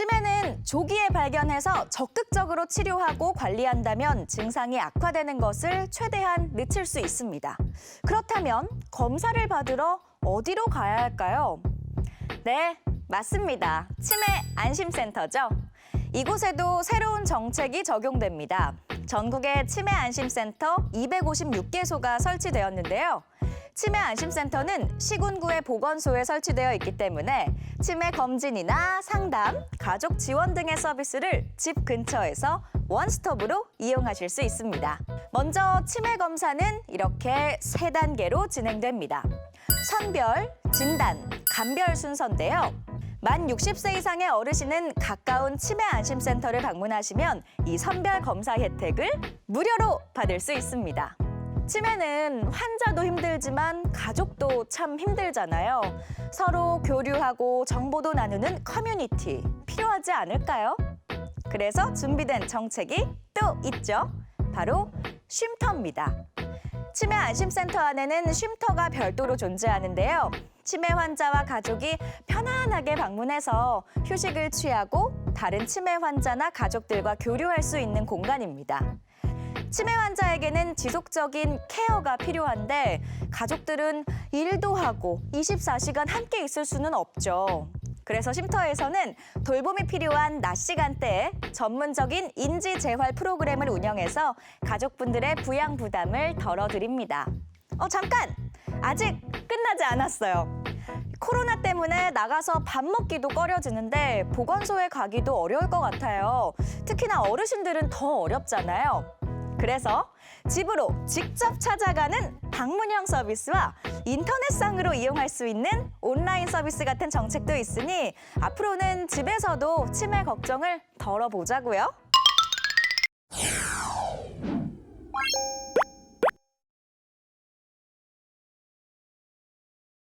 치매는 조기에 발견해서 적극적으로 치료하고 관리한다면 증상이 악화되는 것을 최대한 늦출 수 있습니다. 그렇다면 검사를 받으러 어디로 가야 할까요? 네, 맞습니다. 치매 안심센터죠. 이곳에도 새로운 정책이 적용됩니다. 전국에 치매 안심센터 256개소가 설치되었는데요. 치매 안심센터는 시군구의 보건소에 설치되어 있기 때문에 치매 검진이나 상담, 가족 지원 등의 서비스를 집 근처에서 원스톱으로 이용하실 수 있습니다. 먼저 치매 검사는 이렇게 세 단계로 진행됩니다. 선별, 진단, 감별 순서인데요. 만 60세 이상의 어르신은 가까운 치매 안심센터를 방문하시면 이 선별 검사 혜택을 무료로 받을 수 있습니다. 치매는 환자도 힘들지만 가족도 참 힘들잖아요. 서로 교류하고 정보도 나누는 커뮤니티 필요하지 않을까요? 그래서 준비된 정책이 또 있죠. 바로 쉼터입니다. 치매 안심센터 안에는 쉼터가 별도로 존재하는데요. 치매 환자와 가족이 편안하게 방문해서 휴식을 취하고 다른 치매 환자나 가족들과 교류할 수 있는 공간입니다. 치매 환자에게는 지속적인 케어가 필요한데 가족들은 일도 하고 24시간 함께 있을 수는 없죠. 그래서 쉼터에서는 돌봄이 필요한 낮 시간대에 전문적인 인지 재활 프로그램을 운영해서 가족분들의 부양 부담을 덜어드립니다. 어 잠깐 아직 끝나지 않았어요. 코로나 때문에 나가서 밥 먹기도 꺼려지는데 보건소에 가기도 어려울 것 같아요. 특히나 어르신들은 더 어렵잖아요. 그래서 집으로 직접 찾아가는 방문형 서비스와 인터넷상으로 이용할 수 있는 온라인 서비스 같은 정책도 있으니 앞으로는 집에서도 치매 걱정을 덜어보자고요.